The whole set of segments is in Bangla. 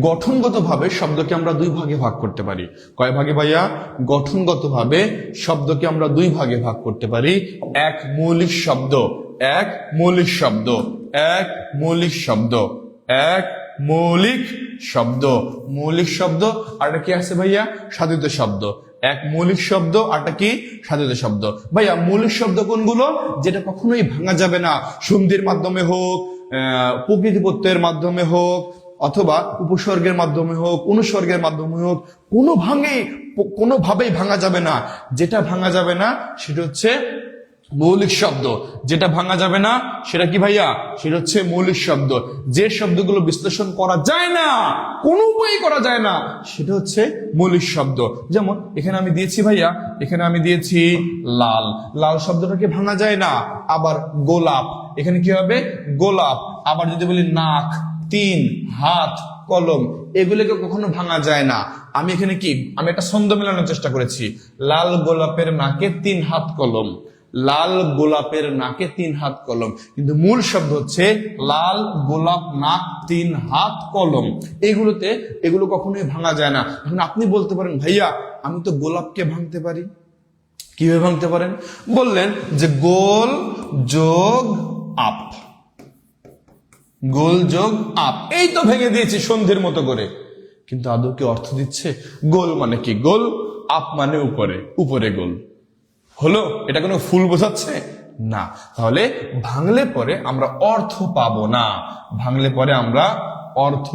গঠনগতভাবে শব্দকে আমরা দুই ভাগে ভাগ করতে পারি। কয় ভাগে ভাইয়া? গঠনগতভাবে শব্দকে আমরা দুই ভাগে ভাগ করতে পারি। এক মৌলিক শব্দ এক মৌলিক শব্দ এক মৌলিক শব্দ এক মৌলিক শব্দ। মৌলিক শব্দ আর একটা কি আছে ভাইয়া? সাধিত শব্দ। এক মৌলিক শব্দ আরটা কি? সাধিত শব্দ। ভাইয়া মৌলিক শব্দ কোনগুলো? যেটা কখনোই ভাঙা যাবে না। সন্ধির মাধ্যমে হোক আহ, প্রকৃতি প্রত্যয়ের মাধ্যমে হোক অথবা উপসর্গের মাধ্যমে হোক, অনুসর্গের মাধ্যমে হোক, কোনো ভাঙে কোনোভাবেই ভাঙা যাবে না। যেটা ভাঙা যাবে না, সেটা হচ্ছে মৌলিক শব্দ। যেটা ভাঙা যাবে না, সেটা কি ভাইয়া? সেটা হচ্ছে মৌলিক শব্দ। যে শব্দগুলো বিশ্লেষণ করা যায় না, কোনো উপায় করা যায় না, সেটা হচ্ছে মৌলিক শব্দ। যেমন, এখানে আমি দিয়েছি ভাইয়া, এখানে আমি দিয়েছি লাল। লাল শব্দটাকে ভাঙা যায় না, আবার গোলাপ। এখানে কি হবে? গোলাপ। আবার যদি বলি নাক তিন, হাত, কলম, এগুলোকে কখনো ভাঙা যায় না। আমি এখানে কি? আমি একটা ছন্দ মেলানোর চেষ্টা করেছি। লাল গোলাপের নাকে তিন হাত কলম। লাল গোলাপের নাকে তিন হাত কলম। কিন্তু মূল শব্দ হচ্ছে লাল গোলাপ নাক তিন হাত কলম। এগুলোতে, এগুলো কখনোই ভাঙা যায় না। এখন আপনি বলতে পারেন, ভাইয়া, আমি তো গোলাপকে ভাঙতে পারি। কীভাবে ভাঙতে পারেন? বললেন যে গোল যোগ আপ। গোল যোগ আপ। এই তো ভেঙে দিয়েছি সন্ধির মতো করে। কিন্তু আদৌ কি অর্থ দিচ্ছে? গোল মানে কি? গোল আপ মানে উপরে উপরে গোল। হলো? এটা কোনো ফুল বোঝাচ্ছে? না। তাহলে ভাঙলে পরে আমরা অর্থ পাবো না। ভাঙলে পরে আমরা অর্থ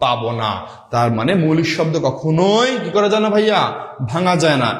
পাবো না। তার মানে মৌলিক শব্দ কখনোই কি করা যায় না ভাইয়া? ভাঙা যায় না।